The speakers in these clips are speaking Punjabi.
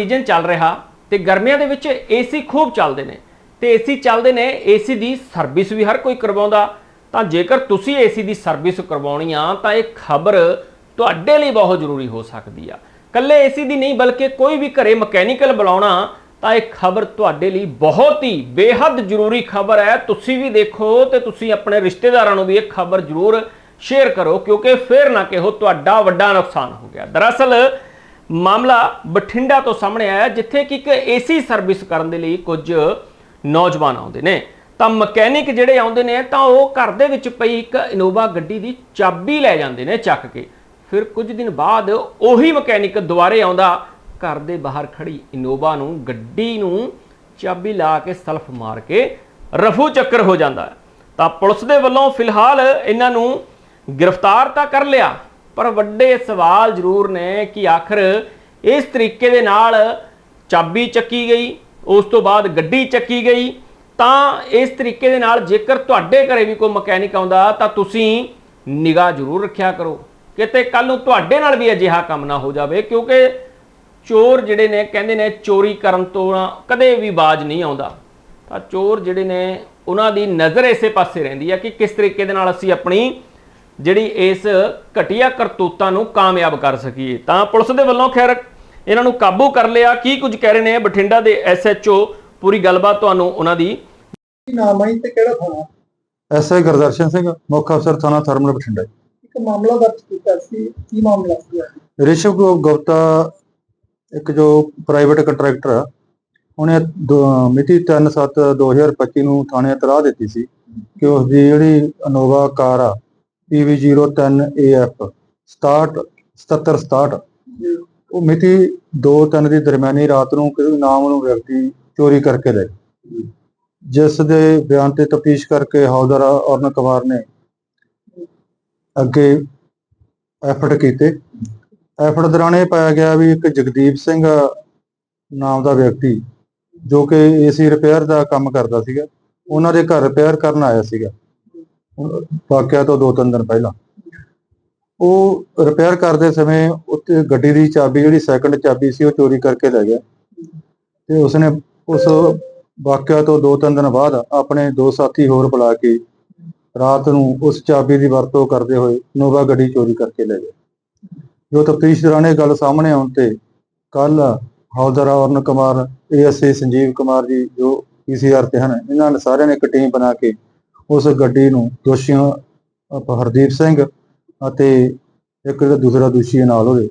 ਸੀਜ਼ਨ ਚੱਲ ਰਿਹਾ ਤੇ ਗਰਮੀਆਂ ਦੇ ਵਿੱਚ ਏਸੀ ਖੂਬ ਚੱਲਦੇ ਨੇ। ਤੇ ਏਸੀ ਚੱਲਦੇ ਨੇ ਏਸੀ ਦੀ ਸਰਵਿਸ ਵੀ ਹਰ ਕੋਈ ਕਰਵਾਉਂਦਾ। ਤਾਂ ਜੇਕਰ ਤੁਸੀਂ ਏਸੀ ਦੀ ਸਰਵਿਸ ਕਰਵਾਉਣੀ ਆ, ਤਾਂ ਇਹ ਖਬਰ ਤੁਹਾਡੇ ਲਈ ਬਹੁਤ ਜ਼ਰੂਰੀ ਹੋ ਸਕਦੀ ਆ। ਕੱਲੇ ਏਸੀ ਦੀ ਨਹੀਂ, ਬਲਕਿ ਕੋਈ ਵੀ ਘਰੇ ਮਕੈਨੀਕਲ ਬੁਲਾਉਣਾ, ਤਾਂ ਇਹ ਖਬਰ ਤੁਹਾਡੇ ਲਈ ਬਹੁਤ ਹੀ ਬੇਹੱਦ ਜ਼ਰੂਰੀ ਖਬਰ ਹੈ। ਤੁਸੀਂ ਵੀ ਦੇਖੋ ਤੇ ਤੁਸੀਂ ਆਪਣੇ ਰਿਸ਼ਤੇਦਾਰਾਂ ਨੂੰ ਵੀ ਇਹ ਖਬਰ ਜ਼ਰੂਰ ਸ਼ੇਅਰ ਕਰੋ, ਕਿਉਂਕਿ ਫੇਰ ਨਾ ਕਿਹੋ, ਤੁਹਾਡਾ ਵੱਡਾ ਨੁਕਸਾਨ ਹੋ ਗਿਆ। ਦਰਅਸਲ ਮਾਮਲਾ ਬਠਿੰਡਾ ਤੋਂ ਸਾਹਮਣੇ ਆਇਆ ਜਿੱਥੇ ਕਿ ਇੱਕ ਏਸੀ ਸਰਵਿਸ ਕਰਨ ਦੇ ਲਈ ਕੁਝ ਨੌਜਵਾਨ ਆਉਂਦੇ ਨੇ। ਤਾਂ ਮਕੈਨਿਕ ਜਿਹੜੇ ਆਉਂਦੇ ਨੇ, ਤਾਂ ਉਹ ਘਰ ਦੇ ਵਿੱਚ ਪਈ ਇੱਕ ਇਨੋਵਾ ਗੱਡੀ ਦੀ ਚਾਬੀ ਲੈ ਜਾਂਦੇ ਨੇ ਚੱਕ ਕੇ। ਫਿਰ ਕੁਝ ਦਿਨ ਬਾਅਦ ਉਹੀ ਮਕੈਨਿਕ ਦੁਬਾਰੇ ਆਉਂਦਾ, ਘਰ ਦੇ ਬਾਹਰ ਖੜੀ ਇਨੋਵਾ ਨੂੰ, ਗੱਡੀ ਨੂੰ ਚਾਬੀ ਲਾ ਕੇ ਸਲਫ ਮਾਰ ਕੇ ਰਫੂ ਚੱਕਰ ਹੋ ਜਾਂਦਾ ਤਾਂ ਪੁਲਿਸ ਦੇ ਵੱਲੋਂ ਫਿਲਹਾਲ ਇਹਨਾਂ ਨੂੰ ਗ੍ਰਿਫਤਾਰ ਤਾਂ ਕਰ ਲਿਆ ਪਰ ਵੱਡੇ ਸਵਾਲ ਜ਼ਰੂਰ ਨੇ ਕਿ ਆਖਰ ਇਸ ਤਰੀਕੇ ਦੇ ਨਾਲ ਚਾਬੀ ਚੱਕੀ ਗਈ, ਉਸ ਤੋਂ ਬਾਅਦ ਗੱਡੀ ਚੱਕੀ ਗਈ, ਤਾਂ ਇਸ ਤਰੀਕੇ ਦੇ ਨਾਲ ਜੇਕਰ ਤੁਹਾਡੇ ਘਰੇ ਵੀ ਕੋਈ ਮਕੈਨਿਕ ਆਉਂਦਾ, ਤਾਂ ਤੁਸੀਂ ਨਿਗਾਹ ਜ਼ਰੂਰ ਰੱਖਿਆ ਕਰੋ। ਕਿਤੇ ਕੱਲ ਨੂੰ ਤੁਹਾਡੇ ਨਾਲ ਵੀ ਅਜਿਹਾ ਕੰਮ ਨਾ ਹੋ ਜਾਵੇ, ਕਿਉਂਕਿ ਚੋਰ ਜਿਹੜੇ ਨੇ, ਕਹਿੰਦੇ ਨੇ ਚੋਰੀ ਕਰਨ ਤੋਂ ਕਦੇ ਵੀ ਬਾਜ ਨਹੀਂ ਆਉਂਦਾ। ਤਾਂ ਚੋਰ ਜਿਹੜੇ ਨੇ, ਉਹਨਾਂ ਦੀ ਨਜ਼ਰ ਇਸੇ ਪਾਸੇ ਰਹਿੰਦੀ ਹੈ ਕਿ ਕਿਸ ਤਰੀਕੇ ਦੇ ਨਾਲ ਅਸੀਂ ਆਪਣੀ ਜਿਹੜੀ ਇਸ ਘਟੀਆ ਕਰਤੂਤਾਂ ਨੂੰ ਕਾਮਯਾਬ ਕਰ ਸਕੀਏ। ਤਾਂ ਪੁਲਿਸ ਦੇ ਵੱਲੋਂ ਖੈਰ ਇਹਨਾਂ ਨੂੰ ਕਾਬੂ ਕਰ ਲਿਆ। ਕੀ ਕੁਝ ਕਹਿ ਰਹੇ ਨੇ ਬਠਿੰਡਾ ਦੇ ਐਸਐਚਓ ਪੂਰੀ ਗੱਲਬਾਤ ਤੁਹਾਨੂੰ ਉਹਨਾਂ ਦੀ ਨਾਮ ਹੈ ਤੇ ਕਿਹੜਾ ਥਾਣਾ? ਐਸਆਈ ਗੁਰਦਰਸ਼ਨ ਸਿੰਘ ਮੁੱਖ ਅਫਸਰ ਥਾਣਾ ਥਰਮਲ ਬਠਿੰਡਾ। ਇੱਕ ਮਾਮਲਾ ਦਰਜ ਕੀਤਾ ਸੀ। ਕੀ ਮਾਮਲਾ ਸੀ ਰਿਸ਼ਵ ਗੁਪਤਾ ਇੱਕ ਜੋ ਪ੍ਰਾਈਵੇਟ ਕੰਟਰੈਕਟਰ ਆ ਉਹਨੇ ਦੋ- ਮਿਤੀ 3/7/2025 ਨੂੰ ਥਾਣੇ ਇਤਲਾਹ ਦਿੱਤੀ ਸੀ ਕਿ ਉਸ ਦੀ ਜਿਹੜੀ ਅਨੋਵਾ ਕਾਰ ਆ PV03AF 67 7767 ਉਹ ਮਿਤੀ 2-3 ਦੀ ਦਰਮਿਆਨੀ ਰਾਤ ਨੂੰ ਕਿਸੇ ਨਾਮ ਨੂੰ ਵਿਅਕਤੀ ਚੋਰੀ ਕਰਕੇ ਲੈ ਜਿਸ ਦੇ ਬਿਆਨ ਤੇ ਤਫਤੀਸ਼ ਕਰਕੇ ਹੌਲਦਾਰ ਔਰਨ ਕੁਮਾਰ ਨੇ ਅੱਗੇ ਐਫਰਟ ਕੀਤੇ। ਐਫਰਟ ਦੌਰਾਨ ਇਹ ਪਾਇਆ ਗਿਆ ਵੀ ਇੱਕ ਜਗਦੀਪ ਸਿੰਘ ਨਾਮ ਦਾ ਵਿਅਕਤੀ, ਜੋ ਕਿ ਏਸੀ ਰਿਪੇਅਰ ਦਾ ਕੰਮ ਕਰਦਾ ਸੀਗਾ, ਉਹਨਾਂ ਦੇ ਘਰ ਰਿਪੇਅਰ ਕਰਨ ਆਇਆ ਸੀਗਾ। ਵਾਕਿਆ ਤੋਂ ਦੋ ਤਿੰਨ ਦਿਨ ਪਹਿਲਾਂ। ਉਹ ਰਿਪੇਅਰ ਕਰਦੇ ਸਮੇਂ ਉੱਤੇ ਗੱਡੀ ਦੀ ਚਾਬੀ, ਜਿਹੜੀ ਸੈਕੰਡ ਚਾਬੀ ਸੀ, ਉਹ ਚੋਰੀ ਕਰਕੇ ਲੈ ਗਿਆ। ਤੇ ਉਸਨੇ ਉਸ ਵਾਕਿਆ ਤੋਂ ਦੋ ਤਿੰਨ ਦਿਨ ਬਾਅਦ ਆਪਣੇ ਦੋ ਸਾਥੀ ਹੋਰ ਬੁਲਾ ਕੇ ਰਾਤ ਨੂੰ ਉਸ ਚਾਬੀ ਦੀ ਵਰਤੋਂ ਕਰਦੇ ਹੋਏ ਨੋਵਾ ਗੱਡੀ ਚੋਰੀ ਕਰਕੇ ਲੈ ਗਏ। ਜੋ ਤਫਤੀਸ਼ ਦੌਰਾਨ ਇਹ ਗੱਲ ਸਾਹਮਣੇ ਆਉਣ ਤੇ ਕੱਲ ਹੌਲਦਾਰ ਔਰਨ ਕੁਮਾਰ ਏਐਸਏ ਸੰਜੀਵ ਕੁਮਾਰ ਜੀ, ਜੋ ਪੀਸੀਆਰ ਤੇ ਹਨ, ਇਹਨਾਂ ਨੇ ਸਾਰਿਆਂ ਨੇ ਇੱਕ ਟੀਮ ਬਣਾ ਕੇ ਉਸ ਗੱਡੀ ਨੂੰ ਦੋਸ਼ੀਆਂ ਹਰਦੀਪ ਸਿੰਘ ਅਤੇ ਇੱਕ ਜਿਹੜਾ ਦੂਸਰਾ ਦੋਸ਼ੀ ਨਾਲ ਉਹਦੇ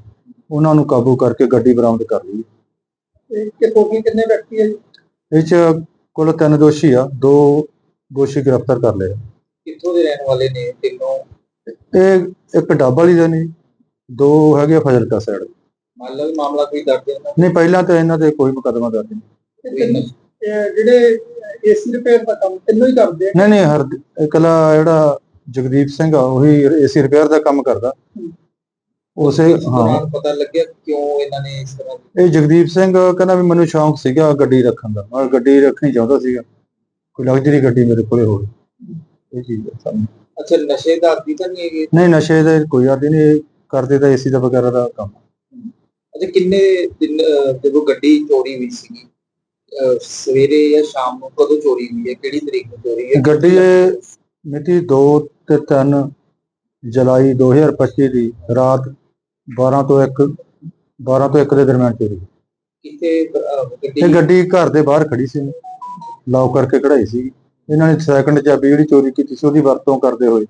ਉਹਨਾਂ ਨੂੰ ਕਾਬੂ ਕਰਕੇ ਗੱਡੀ ਬਰਾਮਦ ਕਰ ਲਈ। ਕਿ ਟੋਟਲ ਕਿੰਨੇ ਵਿਅਕਤੀ ਹੈ ਜੀ? ਇਹ ਚ ਕੁੱਲ ਤਿੰਨ ਦੋਸ਼ੀ ਆ ਦੋ ਦੋਸ਼ੀ ਗ੍ਰਿਫਤਾਰ ਕਰ ਲਏ ਕਿੱਥੋਂ ਦੇ ਰਹਿਣ ਵਾਲੇ ਨੇ ਤਿੰਨੋਂ ਇਹ ਇੱਕ ਡੱਬ ਵਾਲੀ ਦਾ ਨਹੀਂ ਦੋ ਹੈਗੇ ਫਜ਼ਲਕਾ ਸਾਈਡ ਮੰਨ ਲਓ ਵੀ ਮਾਮਲਾ ਕੋਈ ਦਰਜ ਨਹੀਂ ਪਹਿਲਾਂ ਤਾਂ ਇਹਨਾਂ ਤੇ ਕੋਈ ਮੁਕੱਦਮਾ ਦਰਜ ਨਹੀਂ। ਜਿਹੜੇ ਏਸੀ ਰਿਪੇਅਰ ਦਾ ਕੰਮ ਤਿੰਨੋਂ ਹੀ ਕਰਦੇ ਆ। ਨਹੀਂ ਨਹੀਂ ਹਰ ਇਕਲਾ ਜਿਹੜਾ ਜਗਦੀਪ ਸਿੰਘ ਆ ਉਹੀ ਏਸੀ ਰਿਪੇਅਰ ਦਾ ਕੰਮ ਕਰਦਾ। ਉਸੇ ਹਾਂ। ਪਤਾ ਲੱਗਿਆ ਕਿਉਂ ਇਹਨਾਂ ਨੇ ਇਸ ਤਰ੍ਹਾਂ ਇਹ ਜਗਦੀਪ ਸਿੰਘ ਕਹਿੰਦਾ ਵੀ ਮੈਨੂੰ ਸ਼ੌਂਕ ਸੀਗਾ ਗੱਡੀ ਰੱਖਣ ਦਾ। ਮੈਂ ਗੱਡੀ ਰੱਖਣੀ ਚਾਹੁੰਦਾ ਸੀਗਾ। ਕੋਈ ਲਗਜ਼ਰੀ ਗੱਡੀ ਮੇਰੇ ਕੋਲੇ ਹੋਵੇ। ਇਹ ਚੀਜ਼ ਹੈ ਸਾਨੂੰ ਅੱਛਾ ਨਸ਼ੇ ਦਾ ਆਦੀ ਤਾਂ ਨਹੀਂ ਹੈਗੇ? ਨਹੀਂ ਨਸ਼ੇ ਦੇ ਕੋਈ ਆਦੀ ਨਹੀਂ। ਕਰਦੇ ਤਾਂ ਏਸੀ ਦਾ ਵਗੈਰਾ ਦਾ ਕੰਮ। ਅੱਛਾ ਕਿੰਨੇ ਦਿਨ ਜਦੋਂ ਗੱਡੀ ਚੋਰੀ ਹੋਈ ਸੀ ਸਵੇਰੇ ਜਾਂ ਸ਼ਾਮ ਨੂੰ ਕਦੋਂ ਚੋਰੀ ਹੋਈ ਹੈ? ਕਿਹੜੀ ਤਰੀਕ ਨੂੰ ਚੋਰੀ ਹੈ? ਗੱਡੀ ਮਿਤੀ 2 ਤੇ 3 ਜੁਲਾਈ 2025 ਦੀ ਰਾਤ 12 ਤੋਂ 1 12 ਤੋਂ 1 ਦੇ ਦਰਮਿਆਨ ਚੋਰੀ। ਕਿਤੇ ਗੱਡੀ ਇਹ ਗੱਡੀ ਘਰ ਦੇ ਬਾਹਰ ਖੜੀ ਸੀ। ਲੌਕ ਕਰਕੇ ਕਢਾਈ ਸੀ। ਇਹਨਾਂ ਨੇ ਸੈਕੰਡ ਚਾਬੀ ਜਿਹੜੀ ਚੋਰੀ ਕੀਤੀ ਸੀ ਉਹਦੀ ਵਰਤੋਂ ਕਰਦੇ ਹੋਏ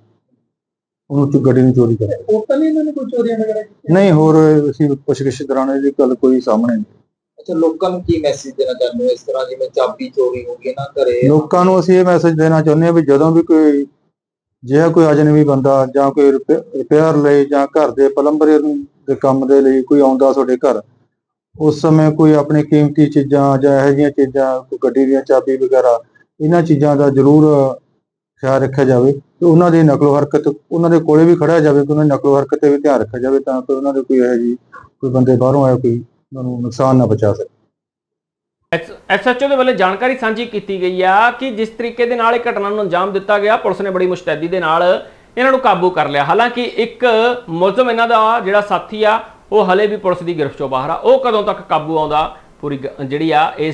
ਉਹਨੂੰ ਚ ਗੱਡੀ ਨੂੰ ਚੋਰੀ ਕਰ ਲਿਆ। ਟੋਟਲ ਇਹਨਾਂ ਨੇ ਕੋਈ ਚੋਰੀਆਂ ਵਗੈਰਾ ਕੀਤੀਆਂ? ਨਹੀਂ ਹੋਰ ਅਸੀਂ ਪੁੱਛਗਿੱਛ ਦੌਰਾਨ ਇਹਦੀ ਗੱਲ ਕੋਈ ਸਾਹਮਣੇ ਨਹੀਂ। ਅੱਛਾ, ਲੋਕਾਂ ਨੂੰ ਕੀ ਮੈਸੇਜ ਦੇਣਾ ਚਾਹੁੰਦੇ ਹੋ ਇਸ ਤਰ੍ਹਾਂ ਜਿਵੇਂ ਚਾਬੀ ਚੋਰੀ ਹੋ ਗਈ ਨਾ ਘਰੇ? ਲੋਕਾਂ ਨੂੰ ਅਸੀਂ ਇਹ ਮੈਸੇਜ ਦੇਣਾ ਚਾਹੁੰਦੇ ਹਾਂ ਵੀ ਜਦੋਂ ਵੀ ਕੋਈ ਜਿਹੜਾ ਕੋਈ ਅਜਨਬੀ ਬੰਦਾ ਜਾਂ ਕੋਈ ਰਿਪੇਅਰ ਲਈ ਜਾਂ ਘਰ ਦੇ ਪਲੰਬਰ ਦੇ ਕੰਮ ਦੇ ਲਈ ਕੋਈ ਆਉਂਦਾ ਤੁਹਾਡੇ ਘਰ, ਉਸ ਸਮੇਂ ਕੋਈ ਆਪਣੇ ਕੀਮਤੀ ਚੀਜ਼ਾਂ ਜਾਂ ਇਹੋ ਜਿਹੀਆਂ ਚੀਜ਼ਾਂ, ਕੋਈ ਗੱਡੀ ਦੀਆਂ ਚਾਬੀ ਵਗੈਰਾ, ਇਹਨਾਂ ਚੀਜ਼ਾਂ ਦਾ ਜ਼ਰੂਰ ਖਿਆਲ ਰੱਖਿਆ ਜਾਵੇ ਤੇ ਉਹਨਾਂ ਦੀ ਨਕਲੋ ਹਰਕਤ, ਉਹਨਾਂ ਦੇ ਕੋਲੇ ਵੀ ਖੜਿਆ ਜਾਵੇ ਕਿ ਉਹਨਾਂ ਦੀ ਨਕਲੋ ਹਰਕਤ ਤੇ ਵੀ ਧਿਆਨ ਰੱਖਿਆ ਜਾਵੇ ਤਾਂ ਕਿ ਉਹਨਾਂ ਦੇ ਕੋਈ ਇਹੋ ਜਿਹੀ ਕੋਈ ਬੰਦੇ ਬਾਹਰੋਂ ਆਇਆ ਕੋਈ ਉਹਨਾਂ ਨੂੰ ਨੁਕਸਾਨ ਨਾ ਪਹੁੰਚਾ ਸਕੇ। ਐਸਐਚਓ ਦੇ ਵੱਲੋਂ ਜਾਣਕਾਰੀ ਸਾਂਝੀ ਕੀਤੀ ਗਈ ਆ ਕਿ ਜਿਸ ਤਰੀਕੇ ਦੇ ਨਾਲ ਇਹ ਘਟਨਾ ਨੂੰ ਅੰਜਾਮ ਦਿੱਤਾ ਗਿਆ, ਪੁਲਿਸ ਨੇ ਬੜੀ ਮੁਸ਼ਤੈਦੀ ਦੇ ਨਾਲ ਇਹਨਾਂ ਨੂੰ ਕਾਬੂ ਕਰ ਲਿਆ। ਹਾਲਾਂਕਿ ਇੱਕ ਮੁਲਜ਼ਮ ਇਹਨਾਂ ਦਾ ਜਿਹੜਾ ਸਾਥੀ ਆ, ਉਹ ਹਲੇ ਵੀ ਪੁਲਿਸ ਦੀ ਗ੍ਰਿਫਤ ਚੋਂ ਬਾਹਰ ਆ। ਉਹ ਕਦੋਂ ਤੱਕ ਕਾਬੂ ਆਉਂਦਾ, ਪੂਰੀ ਜਿਹੜੀ ਆ ਇਸ